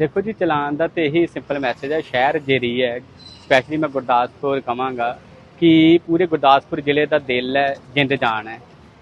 ਦੇਖੋ ਜੀ, ਚਲਾਨ ਦਾ ਤੇ ਇਹੀ ਸਿੰਪਲ ਮੈਸੇਜ ਹੈ, ਸ਼ਹਿਰ ਜਿਹੜੀ ਹੈ। ਸਪੈਸ਼ਲੀ ਮੈਂ ਗੁਰਦਾਸਪੁਰ ਕਹਾਂਗਾ ਕਿ ਪੂਰੇ ਗੁਰਦਾਸਪੁਰ ਜ਼ਿਲ੍ਹੇ ਦਾ ਦਿਲ ਹੈ, ਜਿੰਦ ਜਾਨ ਹੈ।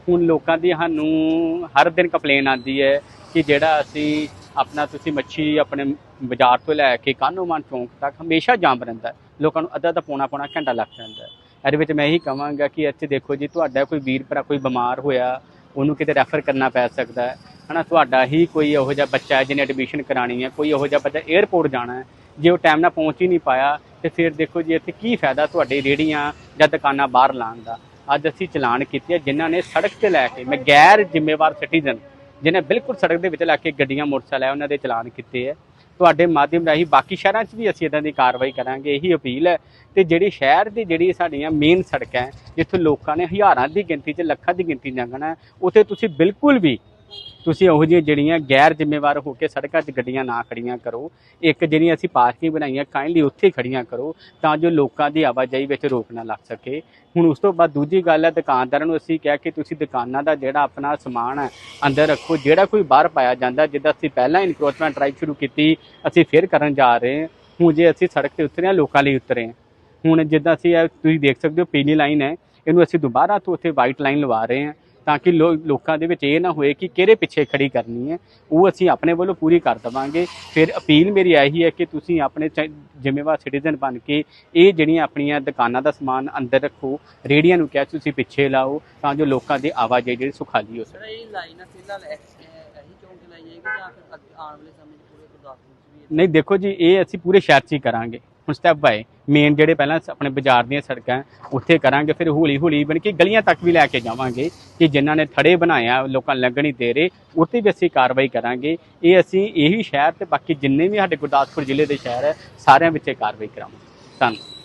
ਹੁਣ ਲੋਕਾਂ ਦੀ ਸਾਨੂੰ ਹਰ ਦਿਨ ਕੰਪਲੇਨ ਆਉਂਦੀ ਹੈ ਕਿ ਜਿਹੜਾ ਅਸੀਂ ਆਪਣਾ ਤੁਸੀਂ ਮੱਛੀ ਆਪਣੇ ਬਾਜ਼ਾਰ ਤੋਂ ਲੈ ਕੇ ਕਾਨੋਮਾਨ ਚੌਂਕ ਤੱਕ ਹਮੇਸ਼ਾ ਜਾਮ ਰਹਿੰਦਾ ਲੋਕਾਂ ਨੂੰ ਅੱਧਾ ਅੱਧਾ ਪੌਣਾ ਪੌਣਾ ਘੰਟਾ ਲੱਗ ਜਾਂਦਾ ਹੈ। ਇਹਦੇ ਵਿੱਚ ਮੈਂ ਇਹੀ ਕਹਾਂਗਾ ਕਿ ਇੱਥੇ ਦੇਖੋ ਜੀ, ਤੁਹਾਡਾ ਕੋਈ ਵੀਰ ਭਰਾ ਕੋਈ ਬਿਮਾਰ ਹੋਇਆ, ਉਹਨੂੰ ਕਿਤੇ ਰੈਫਰ ਕਰਨਾ ਪੈ ਸਕਦਾ ਹੈ। ਹਨਾ, ਤੁਹਾਡਾ ਹੀ ਕੋਈ ਇਹੋ ਜਿਹਾ ਬੱਚਾ ਜਿਹਨੇ ਐਡਮਿਸ਼ਨ ਕਰਾਣੀ ਹੈ, ਕੋਈ ਇਹੋ ਜਿਹਾ ਬੱਚਾ 에ਅਰਪੋਰਟ ਜਾਣਾ ਹੈ, ਜੇ ਉਹ ਟਾਈਮ ਨਾਲ ਪਹੁੰਚ ਹੀ ਨਹੀਂ ਪਾਇਆ, ਤੇ ਫਿਰ ਦੇਖੋ ਜੀ ਇੱਥੇ ਕੀ ਫਾਇਦਾ ਤੁਹਾਡੇ ਰੇੜੀਆਂ ਜਾਂ ਦੁਕਾਨਾਂ ਬਾਹਰ ਲਾਉਣ ਦਾ। ਅੱਜ ਅਸੀਂ ਚਲਾਨ ਕੀਤੇ ਆ ਜਿਨ੍ਹਾਂ ਨੇ ਸੜਕ ਤੇ ਲੈ ਕੇ, ਮੈਂ ਗੈਰ ਜ਼ਿੰਮੇਵਾਰ ਸਿਟੀਜ਼ਨ ਜਿਨ੍ਹਾਂ ਬਿਲਕੁਲ ਸੜਕ ਦੇ ਵਿੱਚ ਲੈ ਕੇ ਗੱਡੀਆਂ, ਮੋਟਰਸਾਈਕਲ ਹੈ ਉਹਨਾਂ ਦੇ ਚਲਾਨ ਕੀਤੇ ਹੈ। ਤੁਹਾਡੇ ਮਾਧਿਅਮ ਰਾਹੀਂ ਬਾਕੀ ਸ਼ਹਿਰਾਂ 'ਚ ਵੀ ਅਸੀਂ ਇਦਾਂ ਦੀ ਕਾਰਵਾਈ ਕਰਾਂਗੇ, ਇਹੀ ਅਪੀਲ ਹੈ। ਤੇ ਜਿਹੜੀ ਸ਼ਹਿਰ ਦੀ ਜਿਹੜੀ ਸਾਡੀਆਂ ਮੇਨ ਸੜਕਾਂ ਹੈ, ਜਿੱਥੇ ਲੋਕਾਂ ਨੇ ਹਜ਼ਾਰਾਂ ਦੀ ਗਿਣਤੀ 'ਚ, ਲੱਖਾਂ ਦੀ ਗਿਣਤੀ 'ਚ ਲੰਘਣਾ ਉੱਥੇ ਤੁਸੀਂ ਬਿਲਕੁਲ ਵੀ ਤੁਸੀਂ ਉਹੋ ਜਿਹੀਆਂ ਜਿਹੜੀਆਂ ਗੈਰ ਜ਼ਿੰਮੇਵਾਰ ਹੋ ਕੇ ਸੜਕਾਂ 'ਚ ਗੱਡੀਆਂ ਨਾ ਖੜੀਆਂ ਕਰੋ, ਇੱਕ ਜਿਹੜੀਆਂ ਅਸੀਂ ਪਾਰਕਿੰਗ ਬਣਾਈਆਂ ਕਾਇੰਡਲੀ ਉੱਥੇ ਹੀ ਖੜੀਆਂ ਕਰੋ, ਤਾਂ ਜੋ ਲੋਕਾਂ ਦੀ ਆਵਾਜਾਈ ਵਿੱਚ ਰੋਕ ਨਾ ਲੱਗ ਸਕੇ। ਹੁਣ ਉਸ ਤੋਂ ਬਾਅਦ ਦੂਜੀ ਗੱਲ ਹੈ, ਦੁਕਾਨਦਾਰਾਂ ਨੂੰ ਅਸੀਂ ਕਿਹਾ ਕਿ ਤੁਸੀਂ ਦੁਕਾਨਾਂ ਦਾ ਜਿਹੜਾ ਆਪਣਾ ਸਮਾਨ ਹੈ, ਅੰਦਰ ਰੱਖੋ, ਜਿਹੜਾ ਕੋਈ ਬਾਹਰ ਪਾਇਆ ਜਾਂਦਾ, ਜਿੱਦਾਂ ਅਸੀਂ ਪਹਿਲਾਂ ਇਨਕਰੋਚਮੈਂਟ ਡਰਾਈਵ ਸ਼ੁਰੂ ਕੀਤੀ, ਅਸੀਂ ਫਿਰ ਕਰਨ ਜਾ ਰਹੇ ਹਾਂ। ਹੁਣ ਜੇ ਅਸੀਂ ਸੜਕ ਤੇ ਉਤਰੇ ਹਾਂ, ਲੋਕਾਂ ਲਈ ਉਤਰੇ ਹਾਂ। ਹੁਣ ਜਿੱਦਾਂ ਅਸੀਂ ਤੁਸੀਂ ਦੇਖ ਸਕਦੇ ਹੋ, ਪੀਲੀ ਲਾਈਨ ਹੈ, ਇਹਨੂੰ ਅਸੀਂ ਦੁਬਾਰਾ ਤੋਂ ਉੱਥੇ ਵਾਈਟ ਲਾਈਨ ਲਵਾ ਰਹੇ ਹਾਂ। ਤਾਂ ਕਿ ਲੋਕਾਂ ਦੇ ਵਿੱਚ ਇਹ ਨਾ ਹੋਏ ਕਿ ਕਿਹੜੇ ਪਿੱਛੇ ਖੜੀ ਕਰਨੀ ਹੈ। ਉਹ ਅਸੀਂ ਆਪਣੇ ਵੱਲੋਂ ਪੂਰੀ ਕਰ ਦਵਾਂਗੇ। ਫਿਰ ਅਪੀਲ ਮੇਰੀ ਇਹੀ ਹੈ ਕਿ ਤੁਸੀਂ ਆਪਣੇ ਜ਼ਿੰਮੇਵਾਰ ਸਿਟੀਜ਼ਨ ਬਣ ਕੇ ਇਹ ਜਿਹੜੀਆਂ ਆਪਣੀਆਂ ਦੁਕਾਨਾਂ ਦਾ ਸਮਾਨ ਅੰਦਰ ਰੱਖੋ ਰੇੜੀਆਂ ਨੂੰ ਕਿਹਾ ਤੁਸੀਂ ਪਿੱਛੇ ਲਾਓ ਤਾਂ ਜੋ ਲੋਕਾਂ ਦੀ ਆਵਾਜਾਈ ਜਿਹੜੀ ਸੁਖਾਲੀ ਹੋ ਸਕੇ। ਸਰ ਇਹ ਲਾਈਨ ਫਿਲਹਾਲ ਇਹੀ ਚੌਂਕ ਤੇ ਲਾਈ ਜਾਏਗੀ ਜਾਂ ਫਿਰ ਅੱਗੇ ਆਉਣ ਵਾਲੇ ਸਮੇਂ 'ਚ ਪੂਰੇ ਗੁਰਦਾਸਪੁਰ 'ਚ ਵੀ ਨਹੀਂ ਦੇਖੋ ਜੀ ਇਹ ਅਸੀਂ ਪੂਰੇ ਸ਼ਹਿਰ 'ਚ ਹੀ ਕਰਾਂਗੇ। ਹੁਣ ਸਟੈਪ ਬਾਏ ਮੇਨ ਜਿਹੜੇ ਪਹਿਲਾਂ ਆਪਣੇ ਬਾਜ਼ਾਰ ਦੀਆਂ ਸੜਕਾਂ ਉੱਥੇ ਕਰਾਂਗੇ, ਫਿਰ ਹੌਲੀ ਹੌਲੀ ਬਣ ਕੇ ਗਲੀਆਂ ਤੱਕ ਵੀ ਲੈ ਕੇ ਜਾਵਾਂਗੇ ਕਿ ਜਿਨ੍ਹਾਂ ਨੇ ਥੜੇ ਬਣਾਇਆ ਲੋਕਾਂ ਨੂੰ ਲੱਗਣ ਦੇ ਰਹੇ, ਉੱਥੇ ਵੀ ਅਸੀਂ ਕਾਰਵਾਈ ਕਰਾਂਗੇ। ਇਹ ਅਸੀਂ ਇਹੀ ਸ਼ਹਿਰ ਤੇ ਬਾਕੀ ਜਿੰਨੇ ਵੀ ਸਾਡੇ ਗੁਰਦਾਸਪੁਰ ਜ਼ਿਲ੍ਹੇ ਦੇ ਸ਼ਹਿਰ ਹੈ, ਸਾਰਿਆਂ ਵਿੱਚ ਇਹ ਕਾਰਵਾਈ ਕਰਾਵਾਂਗੇ ਧੰਨਵਾਦ।